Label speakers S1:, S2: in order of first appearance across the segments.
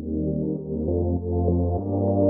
S1: Thank you.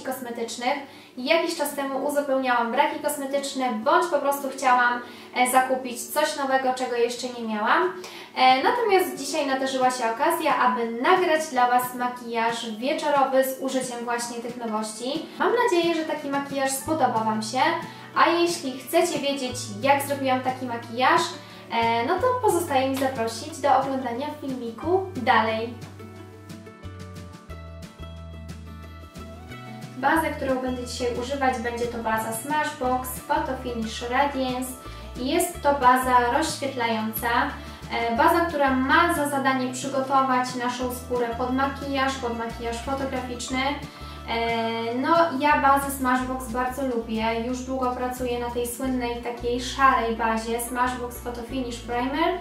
S1: Kosmetycznych. Jakiś czas temu uzupełniałam braki kosmetyczne, bądź po prostu chciałam e, zakupić coś nowego, czego jeszcze nie miałam. E, natomiast dzisiaj nadarzyła się okazja, aby nagrać dla Was makijaż wieczorowy z użyciem właśnie tych nowości. Mam nadzieję, że taki makijaż spodoba Wam się, a jeśli chcecie wiedzieć, jak zrobiłam taki makijaż, e, no to pozostaje mi zaprosić do oglądania filmiku dalej. Bazę, którą będę dzisiaj używać, będzie to baza Smashbox Photo Finish Radiance. Jest to baza rozświetlająca, e, baza, która ma za zadanie przygotować naszą skórę pod makijaż, pod makijaż fotograficzny. E, no, ja bazę Smashbox bardzo lubię, już długo pracuję na tej słynnej takiej szarej bazie Smashbox Photo Finish Primer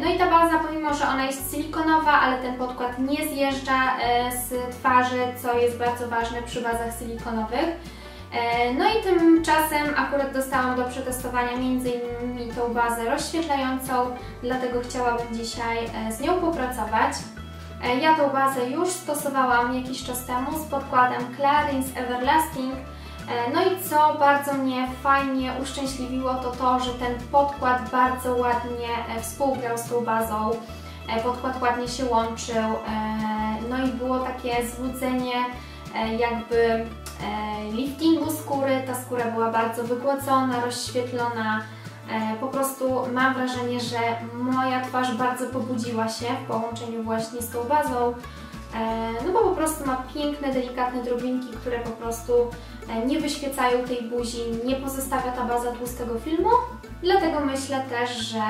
S1: no i ta baza, pomimo że ona jest silikonowa, ale ten podkład nie zjeżdża e, z twarzy, co jest bardzo ważne przy bazach silikonowych. E, no i tymczasem akurat dostałam do przetestowania m.in. tą bazę rozświetlającą, dlatego chciałabym dzisiaj z nią popracować. Ja tą bazę już stosowałam jakiś czas temu z podkładem Clarins Everlasting E, no i co bardzo mnie fajnie uszczęśliwiło to to, że ten podkład bardzo ładnie e, współgrał z tą bazą, e, podkład ładnie się łączył, no i było takie złudzenie jakby liftingu skóry, ta skóra była bardzo wygładzona, rozświetlona, po prostu mam wrażenie, że moja twarz bardzo pobudziła się w połączeniu właśnie z tą bazą, no bo po prostu ma piękne, delikatne drobinki, które po prostu E, nie wyświecają tej buzi, nie pozostawia ta baza tłustego filmu, dlatego myślę też, że,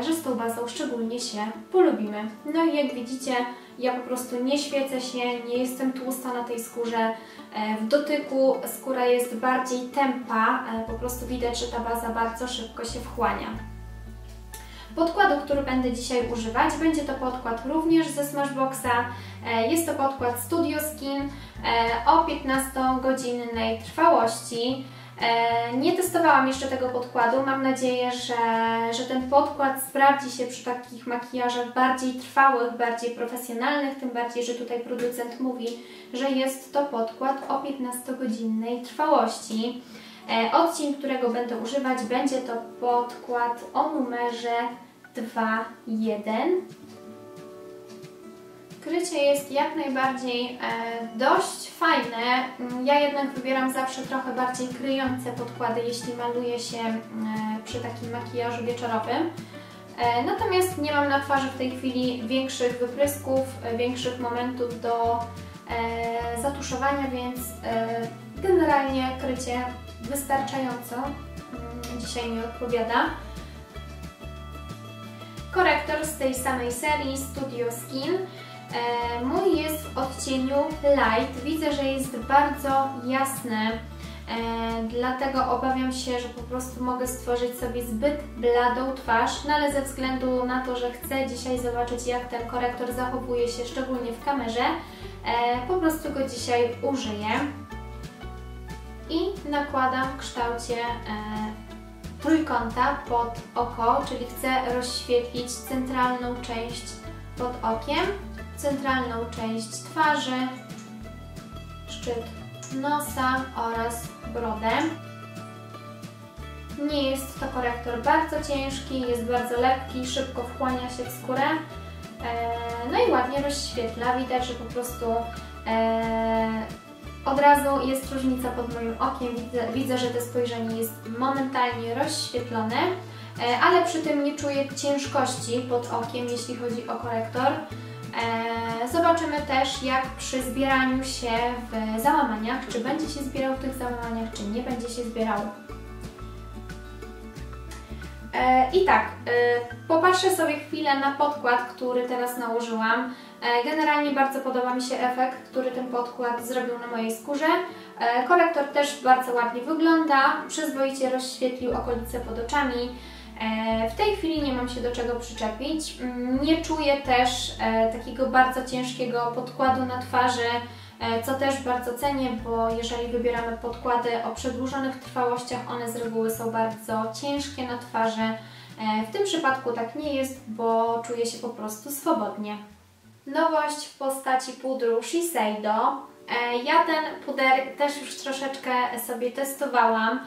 S1: e, że z tą bazą szczególnie się polubimy. No i jak widzicie, ja po prostu nie świecę się, nie jestem tłusta na tej skórze, e, w dotyku skóra jest bardziej tempa, po prostu widać, że ta baza bardzo szybko się wchłania. Podkładu, który będę dzisiaj używać, będzie to podkład również ze Smashboxa. E, jest to podkład Studio Skin e, o 15-godzinnej trwałości. E, nie testowałam jeszcze tego podkładu, mam nadzieję, że, że ten podkład sprawdzi się przy takich makijażach bardziej trwałych, bardziej profesjonalnych, tym bardziej, że tutaj producent mówi, że jest to podkład o 15-godzinnej trwałości. Odcień, którego będę używać, będzie to podkład o numerze 2.1. Krycie jest jak najbardziej e, dość fajne. Mm, ja jednak wybieram zawsze trochę bardziej kryjące podkłady, jeśli maluję się e, przy takim makijażu wieczorowym. E, natomiast nie mam na twarzy w tej chwili większych wyprysków, e, większych momentów do e, zatuszowania, więc e, generalnie krycie wystarczająco mm, dzisiaj mi odpowiada. Korektor z tej samej serii Studio Skin. E, mój jest w odcieniu Light. Widzę, że jest bardzo jasny, e, dlatego obawiam się, że po prostu mogę stworzyć sobie zbyt bladą twarz, no ale ze względu na to, że chcę dzisiaj zobaczyć jak ten korektor zachowuje się, szczególnie w kamerze, e, po prostu go dzisiaj użyję i nakładam w kształcie trójkąta pod oko, czyli chcę rozświetlić centralną część pod okiem, centralną część twarzy, szczyt nosa oraz brodę. Nie jest to korektor bardzo ciężki, jest bardzo lekki, szybko wchłania się w skórę. E, no i ładnie rozświetla. Widać, że po prostu e, od razu jest różnica pod moim okiem, widzę, widzę, że to spojrzenie jest momentalnie rozświetlone, e, ale przy tym nie czuję ciężkości pod okiem, jeśli chodzi o korektor. E, zobaczymy też, jak przy zbieraniu się w załamaniach, czy będzie się zbierał w tych załamaniach, czy nie będzie się zbierał. E, I tak, popatrzę sobie chwilę na podkład, który teraz nałożyłam. E, generalnie bardzo podoba mi się efekt, który ten podkład zrobił na mojej skórze. Korektor też bardzo ładnie wygląda, przyzwoicie rozświetlił okolice pod oczami. W tej chwili nie mam się do czego przyczepić. Mm, nie czuję też takiego bardzo ciężkiego podkładu na twarzy, co też bardzo cenię, bo jeżeli wybieramy podkłady o przedłużonych trwałościach, one z reguły są bardzo ciężkie na twarzy. W tym przypadku tak nie jest, bo czuję się po prostu swobodnie. Nowość w postaci pudru Shiseido. Ja ten puder też już troszeczkę sobie testowałam.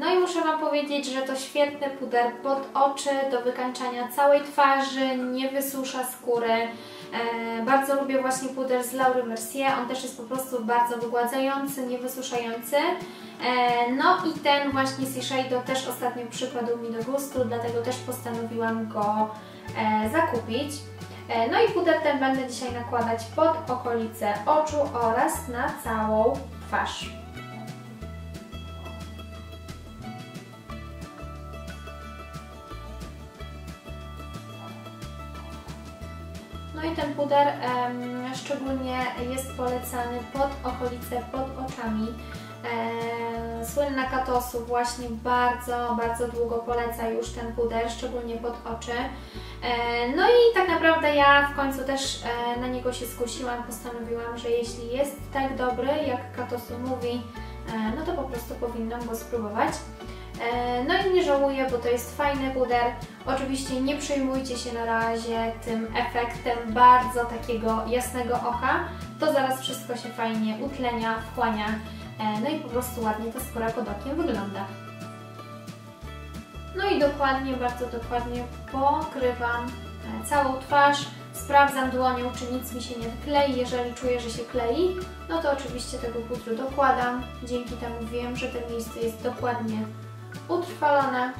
S1: No i muszę Wam powiedzieć, że to świetny puder pod oczy do wykańczania całej twarzy, nie wysusza skóry. E, bardzo lubię właśnie puder z Laury Mercier, on też jest po prostu bardzo wygładzający, niewysuszający. E, no i ten właśnie Shiseido też ostatnio przypadł mi do gustu, dlatego też postanowiłam go e, zakupić. No i puder ten będę dzisiaj nakładać pod okolice oczu oraz na całą twarz. i ten puder szczególnie jest polecany pod okolice, pod oczami. E, słynna Katosu właśnie bardzo, bardzo długo poleca już ten puder, szczególnie pod oczy. E, no i tak naprawdę ja w końcu też e, na niego się skusiłam, postanowiłam, że jeśli jest tak dobry, jak Katosu mówi, no to po prostu powinnam go spróbować. No i nie żałuję, bo to jest fajny puder. Oczywiście nie przejmujcie się na razie tym efektem bardzo takiego jasnego oka. To zaraz wszystko się fajnie utlenia, wchłania. E, no i po prostu ładnie ta skóra pod okiem wygląda. No i dokładnie, bardzo dokładnie pokrywam e, całą twarz. Sprawdzam dłonią, czy nic mi się nie klei. Jeżeli czuję, że się klei, no to oczywiście tego pudru dokładam. Dzięki temu wiem, że to miejsce jest dokładnie utrwalone.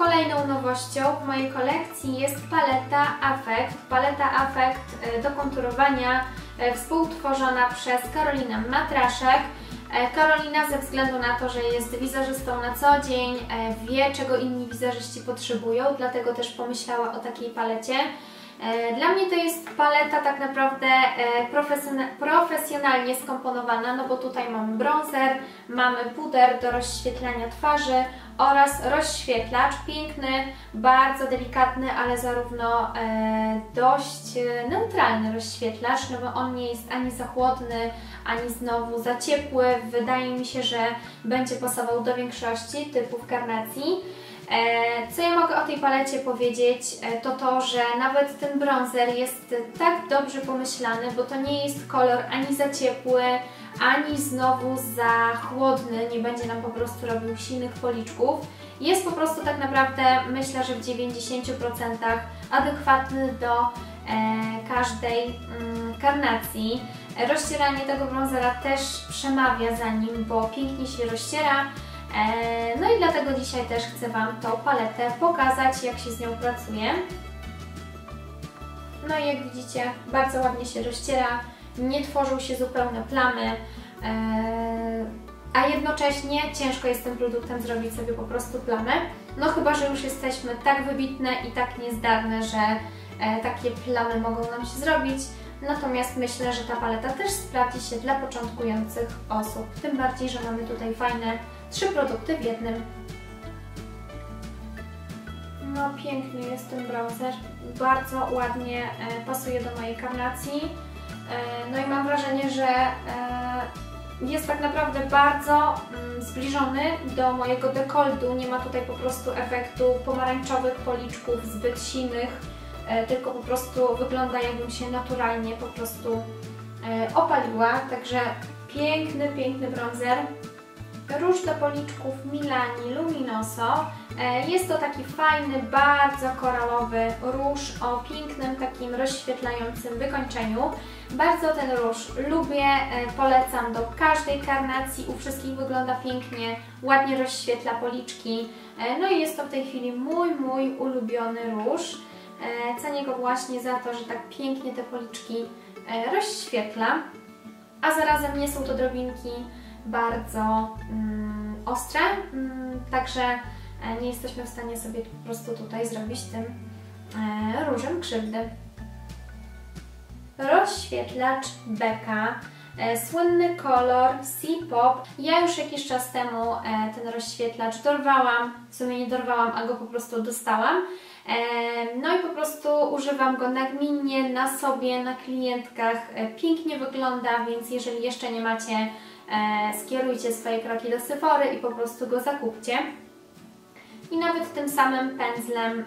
S1: Kolejną nowością w mojej kolekcji jest paleta Affect. Paleta Affect e, do konturowania e, współtworzona przez Karolinę Matraszek. E, Karolina ze względu na to, że jest wizerzystą na co dzień, wie czego inni wizerzyści potrzebują, dlatego też pomyślała o takiej palecie. E, dla mnie to jest paleta tak naprawdę e, profesjonalnie skomponowana, no bo tutaj mamy bronzer, mamy puder do rozświetlania twarzy oraz rozświetlacz piękny, bardzo delikatny, ale zarówno e, dość neutralny rozświetlacz, no bo on nie jest ani za chłodny, ani znowu za ciepły. Wydaje mi się, że będzie pasował do większości typów karnacji. E, co ja mogę o tej palecie powiedzieć, e, to to, że nawet ten bronzer jest tak dobrze pomyślany, bo to nie jest kolor ani za ciepły, ani znowu za chłodny, nie będzie nam po prostu robił silnych policzków. Jest po prostu tak naprawdę, myślę, że w 90% adekwatny do e, każdej mm, karnacji. Rozcieranie tego bronzera też przemawia za nim, bo pięknie się rozciera. E, no i dlatego dzisiaj też chcę Wam tą paletę pokazać, jak się z nią pracuje. No i jak widzicie, bardzo ładnie się rozciera, nie tworzą się zupełne plamy, e, a jednocześnie ciężko jest tym produktem zrobić sobie po prostu plamę. No chyba, że już jesteśmy tak wybitne i tak niezdarne, że e, takie plamy mogą nam się zrobić. Natomiast myślę, że ta paleta też sprawdzi się dla początkujących osób. Tym bardziej, że mamy tutaj fajne trzy produkty w jednym. No piękny jest ten bronzer, bardzo ładnie e, pasuje do mojej karnacji. E, no i mam wrażenie, że e, jest tak naprawdę bardzo mm, zbliżony do mojego dekoldu. Nie ma tutaj po prostu efektu pomarańczowych policzków zbyt silnych, tylko po prostu wygląda jakbym się naturalnie po prostu opaliła. Także piękny, piękny bronzer. Róż do policzków Milani Luminoso. E, jest to taki fajny, bardzo koralowy róż o pięknym, takim rozświetlającym wykończeniu. Bardzo ten róż lubię, e, polecam do każdej karnacji, u wszystkich wygląda pięknie, ładnie rozświetla policzki. E, no i jest to w tej chwili mój, mój ulubiony róż. Cenię go właśnie za to, że tak pięknie te policzki rozświetla, a zarazem nie są to drobinki bardzo mm, ostre, mm, także nie jesteśmy w stanie sobie po prostu tutaj zrobić tym różem krzywdy. Rozświetlacz Beka E, słynny kolor C-Pop. Ja już jakiś czas temu e, ten rozświetlacz dorwałam, w sumie nie dorwałam, a go po prostu dostałam. E, no i po prostu używam go nagminnie na sobie, na klientkach. Pięknie wygląda, więc jeżeli jeszcze nie macie, skierujcie swoje kroki do Sephory i po prostu go zakupcie. I nawet tym samym pędzlem,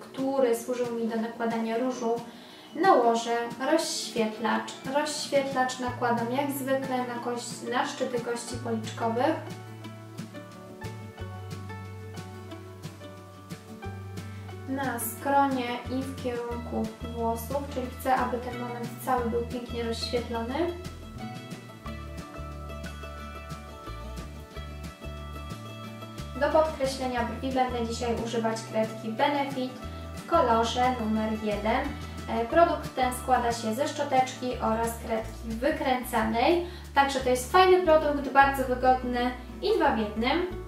S1: który służył mi do nakładania różu, nałożę rozświetlacz. Rozświetlacz nakładam jak zwykle na, kość, na szczyty kości policzkowych. Na skronie i w kierunku włosów, czyli chcę, aby ten moment cały był pięknie rozświetlony. Do podkreślenia brwi będę dzisiaj używać kredki Benefit w kolorze numer 1. E, produkt ten składa się ze szczoteczki oraz kredki wykręcanej, także to jest fajny produkt, bardzo wygodny i dwa w jednym.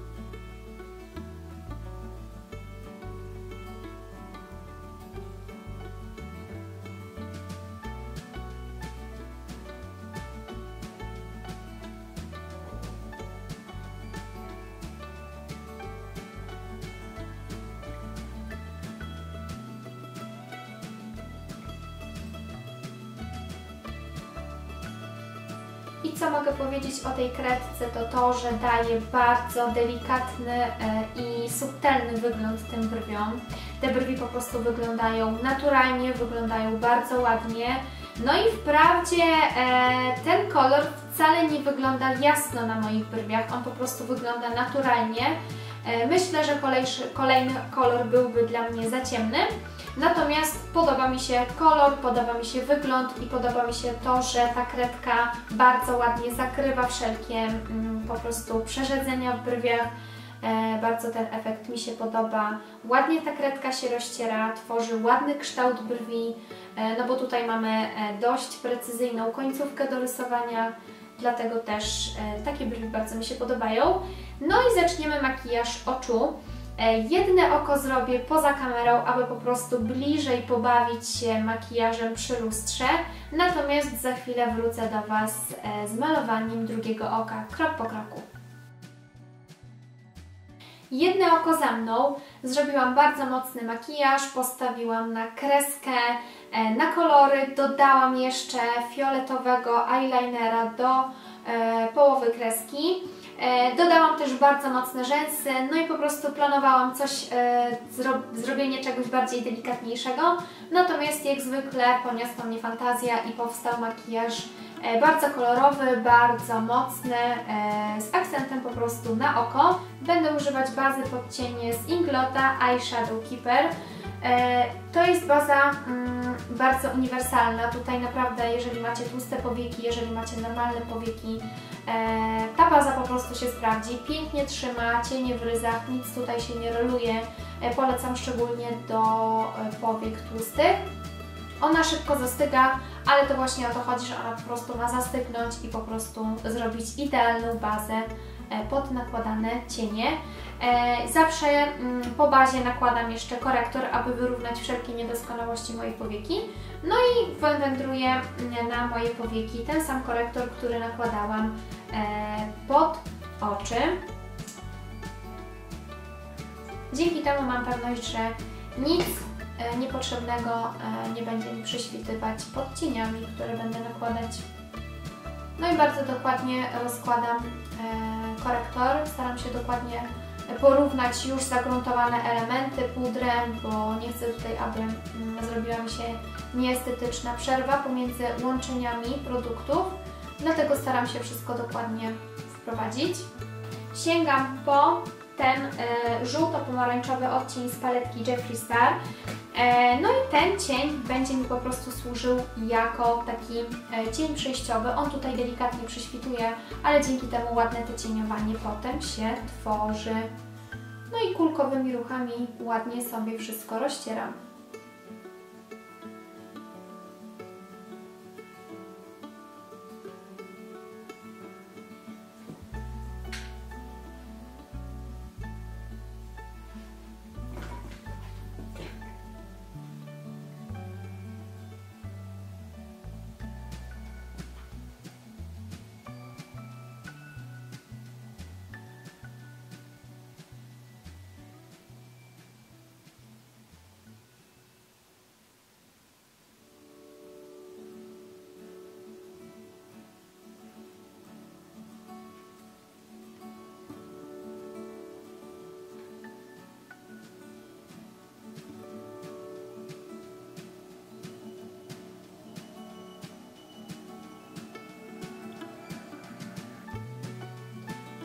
S1: Powiedzieć o tej kredce, to to, że daje bardzo delikatny e, i subtelny wygląd tym brwiom. Te brwi po prostu wyglądają naturalnie, wyglądają bardzo ładnie. No i wprawdzie e, ten kolor wcale nie wygląda jasno na moich brwiach, on po prostu wygląda naturalnie. E, myślę, że kolejny kolor byłby dla mnie za ciemny. Natomiast podoba mi się kolor, podoba mi się wygląd i podoba mi się to, że ta kredka bardzo ładnie zakrywa wszelkie mm, po prostu przerzedzenia w brwiach. E, bardzo ten efekt mi się podoba. Ładnie ta kredka się rozciera, tworzy ładny kształt brwi, e, no bo tutaj mamy e, dość precyzyjną końcówkę do rysowania, dlatego też e, takie brwi bardzo mi się podobają. No i zaczniemy makijaż oczu. E, jedne oko zrobię poza kamerą, aby po prostu bliżej pobawić się makijażem przy lustrze, natomiast za chwilę wrócę do Was e, z malowaniem drugiego oka, krok po kroku. Jedne oko za mną, zrobiłam bardzo mocny makijaż, postawiłam na kreskę, e, na kolory, dodałam jeszcze fioletowego eyelinera do połowy kreski. E, dodałam też bardzo mocne rzęsy, no i po prostu planowałam coś, e, zro zrobienie czegoś bardziej delikatniejszego. Natomiast jak zwykle poniosła mnie fantazja i powstał makijaż e, bardzo kolorowy, bardzo mocny, z akcentem po prostu na oko. Będę używać bazy pod cienie z Inglota Eyeshadow Keeper. To jest baza mm, bardzo uniwersalna. Tutaj naprawdę, jeżeli macie tłuste powieki, jeżeli macie normalne powieki, E, ta baza po prostu się sprawdzi, pięknie trzyma, cienie w ryzach, nic tutaj się nie roluje. E, polecam szczególnie do e, powiek tłustych. Ona szybko zastyga, ale to właśnie o to chodzi, że ona po prostu ma zastygnąć i po prostu zrobić idealną bazę pod nakładane cienie. Zawsze mm, po bazie nakładam jeszcze korektor, aby wyrównać wszelkie niedoskonałości mojej powieki. No i wędruję na moje powieki ten sam korektor, który nakładałam e, pod oczy. Dzięki temu mam pewność, że nic e, niepotrzebnego e, nie będzie mi prześwitywać pod cieniami, które będę nakładać. No i bardzo dokładnie rozkładam korektor, staram się dokładnie porównać już zagruntowane elementy pudrem, bo nie chcę tutaj, aby mm, zrobiła mi się nieestetyczna przerwa pomiędzy łączeniami produktów, dlatego staram się wszystko dokładnie wprowadzić. Sięgam po ten e, żółto-pomarańczowy odcień z paletki Jeffree Star. E, no i ten cień będzie mi po prostu służył jako taki e, cień przejściowy. On tutaj delikatnie prześwituje, ale dzięki temu ładne to cieniowanie potem się tworzy. No i kulkowymi ruchami ładnie sobie wszystko rozcieram.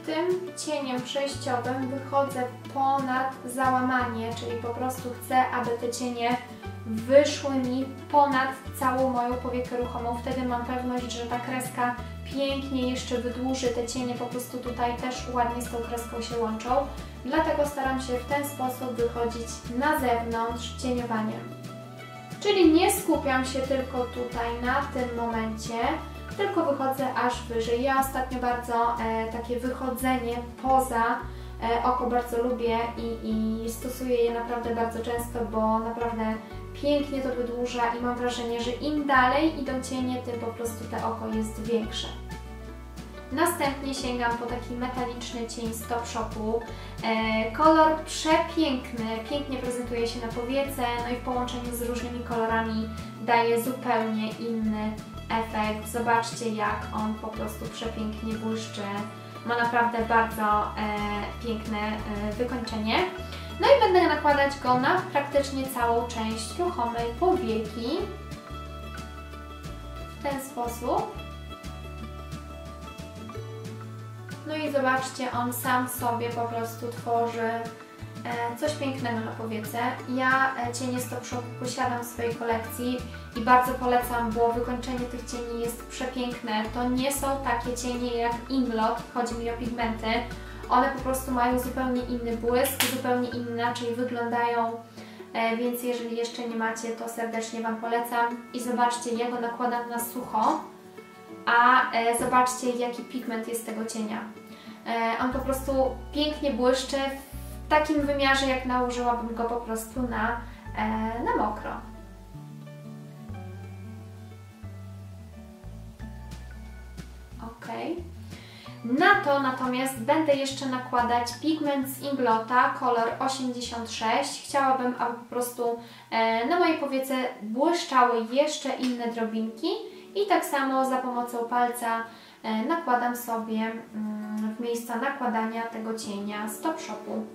S1: Tym cieniem przejściowym wychodzę ponad załamanie, czyli po prostu chcę, aby te cienie wyszły mi ponad całą moją powiekę ruchomą. Wtedy mam pewność, że ta kreska pięknie jeszcze wydłuży, te cienie po prostu tutaj też ładnie z tą kreską się łączą. Dlatego staram się w ten sposób wychodzić na zewnątrz cieniowaniem. Czyli nie skupiam się tylko tutaj na tym momencie, tylko wychodzę aż wyżej. Ja ostatnio bardzo e, takie wychodzenie poza e, oko bardzo lubię i, i stosuję je naprawdę bardzo często, bo naprawdę pięknie to wydłuża i mam wrażenie, że im dalej idą cienie, tym po prostu to oko jest większe. Następnie sięgam po taki metaliczny cień z Top Shopu. E, kolor przepiękny, pięknie prezentuje się na powiece, no i w połączeniu z różnymi kolorami daje zupełnie inny efekt. Zobaczcie jak on po prostu przepięknie błyszczy. Ma naprawdę bardzo e, piękne e, wykończenie. No i będę nakładać go na praktycznie całą część ruchomej powieki. W ten sposób. No i zobaczcie, on sam sobie po prostu tworzy coś pięknego na powiece. Ja e, cienie Stop Shop posiadam w swojej kolekcji i bardzo polecam, bo wykończenie tych cieni jest przepiękne. To nie są takie cienie jak Inglot, chodzi mi o pigmenty. One po prostu mają zupełnie inny błysk, zupełnie inaczej wyglądają, e, więc jeżeli jeszcze nie macie, to serdecznie Wam polecam. I zobaczcie, ja go nakładam na sucho, a zobaczcie, jaki pigment jest tego cienia. E, on po prostu pięknie błyszczy w takim wymiarze, jak nałożyłabym go po prostu na, e, na mokro. Ok. Na to natomiast będę jeszcze nakładać pigment z Inglota, kolor 86. Chciałabym, aby po prostu e, na mojej powiece błyszczały jeszcze inne drobinki i tak samo za pomocą palca nakładam sobie mm, w miejsca nakładania tego cienia z Top Shopu.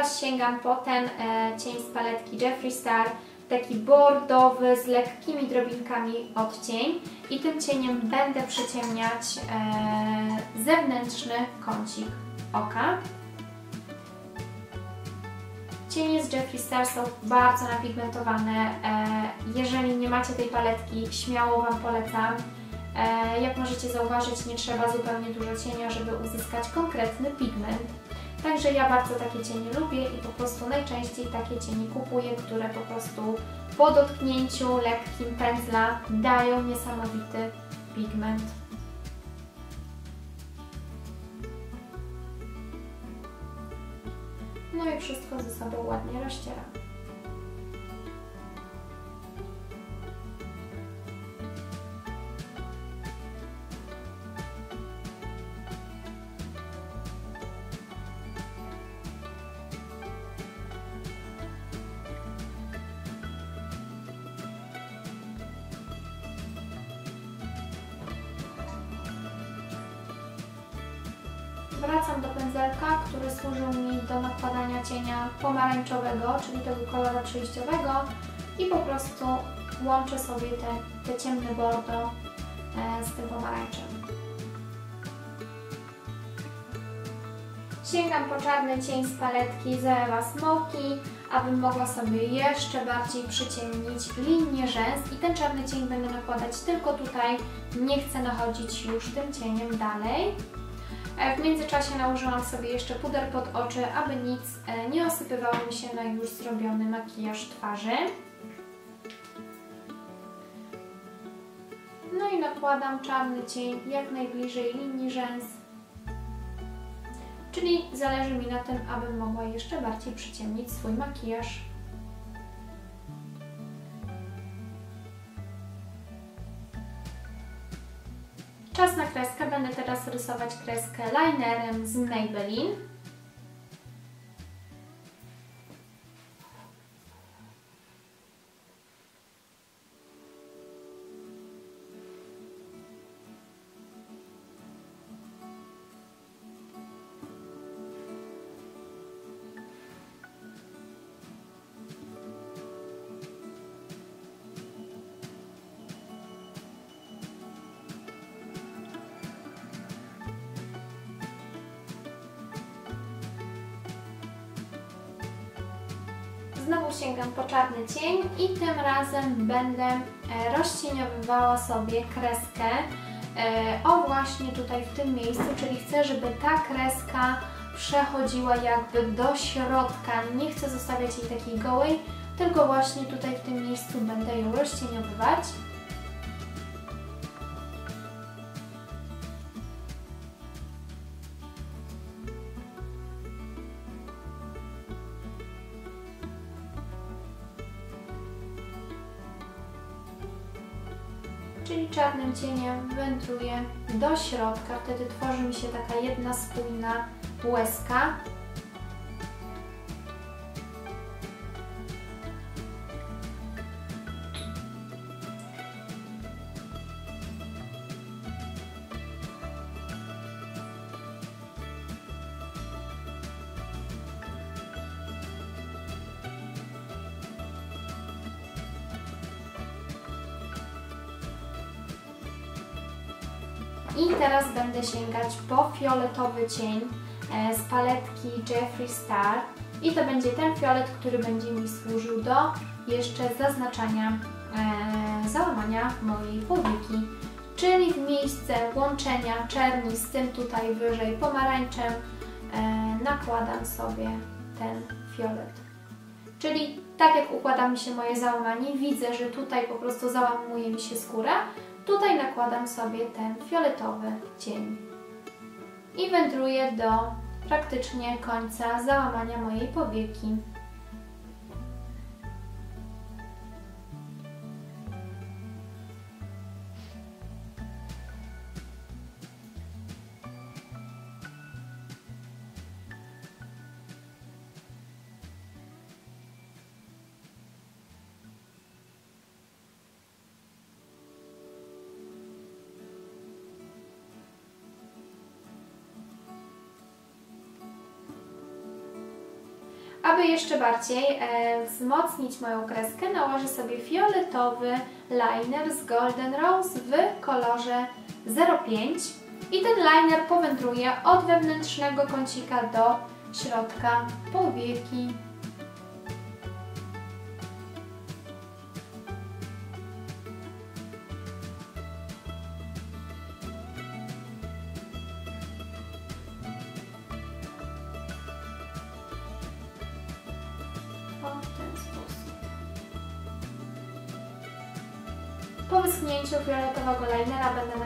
S1: Teraz sięgam po ten e, cień z paletki Jeffree Star, taki bordowy z lekkimi drobinkami odcień i tym cieniem będę przyciemniać e, zewnętrzny kącik oka. Cienie z Jeffree Star są bardzo napigmentowane. E, jeżeli nie macie tej paletki, śmiało Wam polecam. Jak możecie zauważyć, nie trzeba zupełnie dużo cienia, żeby uzyskać konkretny pigment. Także ja bardzo takie cienie lubię i po prostu najczęściej takie cienie kupuję, które po prostu po dotknięciu lekkim pędzla dają niesamowity pigment. No i wszystko ze sobą ładnie rozcieram. Wracam do pędzelka, który służył mi do nakładania cienia pomarańczowego, czyli tego koloru przejściowego i po prostu łączę sobie te, te ciemne bordo e, z tym pomarańczem. Sięgam po czarny cień z paletki Zoewa Smoky, abym mogła sobie jeszcze bardziej przyciemnić linię rzęs i ten czarny cień będę nakładać tylko tutaj, nie chcę nachodzić już tym cieniem dalej. W międzyczasie nałożyłam sobie jeszcze puder pod oczy, aby nic e, nie osypywało mi się na już zrobiony makijaż twarzy. No i nakładam czarny cień jak najbliżej linii rzęs. Czyli zależy mi na tym, abym mogła jeszcze bardziej przyciemnić swój makijaż. Kreskę linerem z Maybelline. Sięgam po czarny cień i tym razem będę e, rozcieniowywała sobie kreskę e, o właśnie tutaj w tym miejscu, czyli chcę, żeby ta kreska przechodziła jakby do środka. Nie chcę zostawiać jej takiej gołej, tylko właśnie tutaj w tym miejscu będę ją rozcieniowywać. Cieniem wędruję do środka, wtedy tworzy mi się taka jedna spójna łezka. Będę sięgać po fioletowy cień e, z paletki Jeffree Star i to będzie ten fiolet, który będzie mi służył do jeszcze zaznaczania e, załamania mojej powieki, czyli w miejsce łączenia czerni z tym tutaj wyżej pomarańczem e, nakładam sobie ten fiolet. Czyli tak jak układa mi się moje załamanie, widzę, że tutaj po prostu załamuje mi się skóra, Tutaj nakładam sobie ten fioletowy cień i wędruję do praktycznie końca załamania mojej powieki. Bardziej e, wzmocnić moją kreskę, nałożę sobie fioletowy liner z Golden Rose w kolorze 05 i ten liner powędruje od wewnętrznego kącika do środka powieki.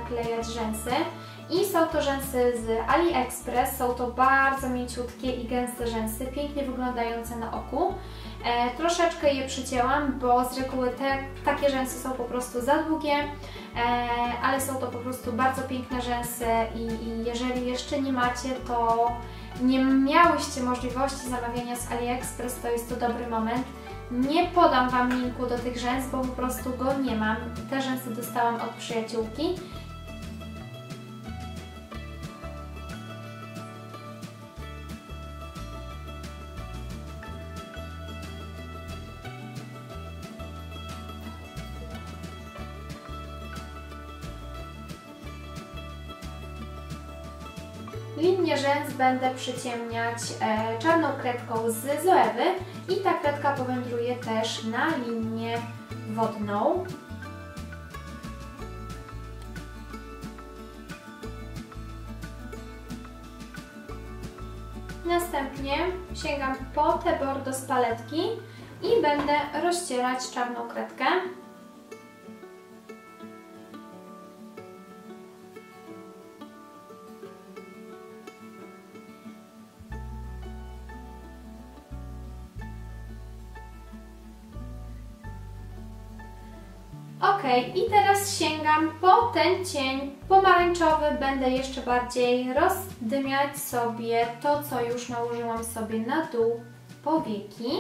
S1: Naklejać rzęsy i są to rzęsy z AliExpress, są to bardzo mięciutkie i gęste rzęsy, pięknie wyglądające na oku. E, troszeczkę je przycięłam, bo z reguły te, takie rzęsy są po prostu za długie, e, ale są to po prostu bardzo piękne rzęsy i, i jeżeli jeszcze nie macie, to nie miałyście możliwości zamawiania z AliExpress, to jest to dobry moment. Nie podam Wam linku do tych rzęs, bo po prostu go nie mam. Te rzęsy dostałam od przyjaciółki. Będę przyciemniać e, czarną kredką z Zoewy i ta kredka powędruje też na linię wodną. Następnie sięgam po te bordo z paletki i będę rozcierać czarną kredkę. Ok, i teraz sięgam po ten cień pomarańczowy. Będę jeszcze bardziej rozdymiać sobie to, co już nałożyłam sobie na dół powieki.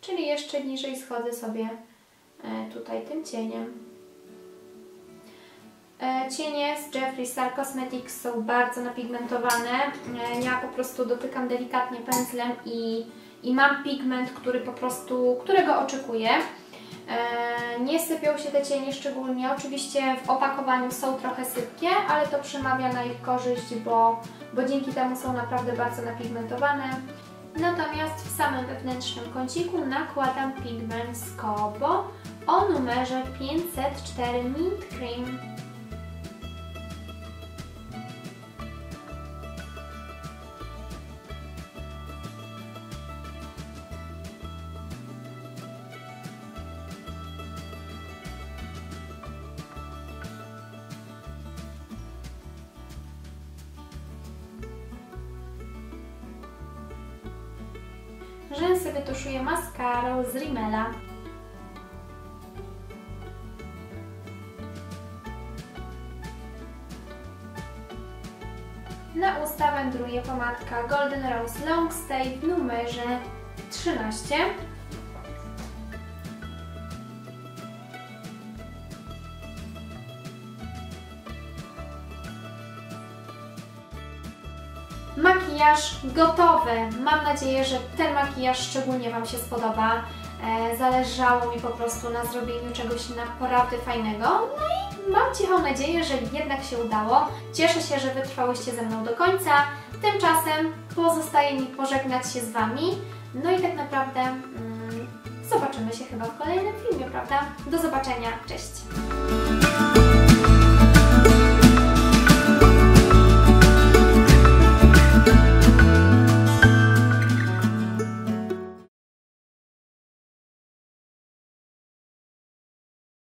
S1: Czyli jeszcze niżej schodzę sobie e, tutaj tym cieniem. E, cienie z Jeffree Star Cosmetics są bardzo napigmentowane. E, ja po prostu dotykam delikatnie pędzlem i i mam pigment, który po prostu, którego oczekuję. E, nie sypią się te cienie szczególnie. Oczywiście w opakowaniu są trochę sypkie, ale to przemawia na ich korzyść, bo, bo dzięki temu są naprawdę bardzo napigmentowane. Natomiast w samym wewnętrznym kąciku nakładam pigment z Kobo o numerze 504 Mint Cream. Pomadka Golden Rose Long Stay w numerze 13. Makijaż gotowy. Mam nadzieję, że ten makijaż szczególnie Wam się spodoba. E, zależało mi po prostu na zrobieniu czegoś naprawdę fajnego. No i mam cichą nadzieję, że jednak się udało. Cieszę się, że wytrwałyście ze mną do końca. Tymczasem pozostaje mi pożegnać się z Wami. No i tak naprawdę mm, zobaczymy się chyba w kolejnym filmie, prawda? Do zobaczenia. Cześć!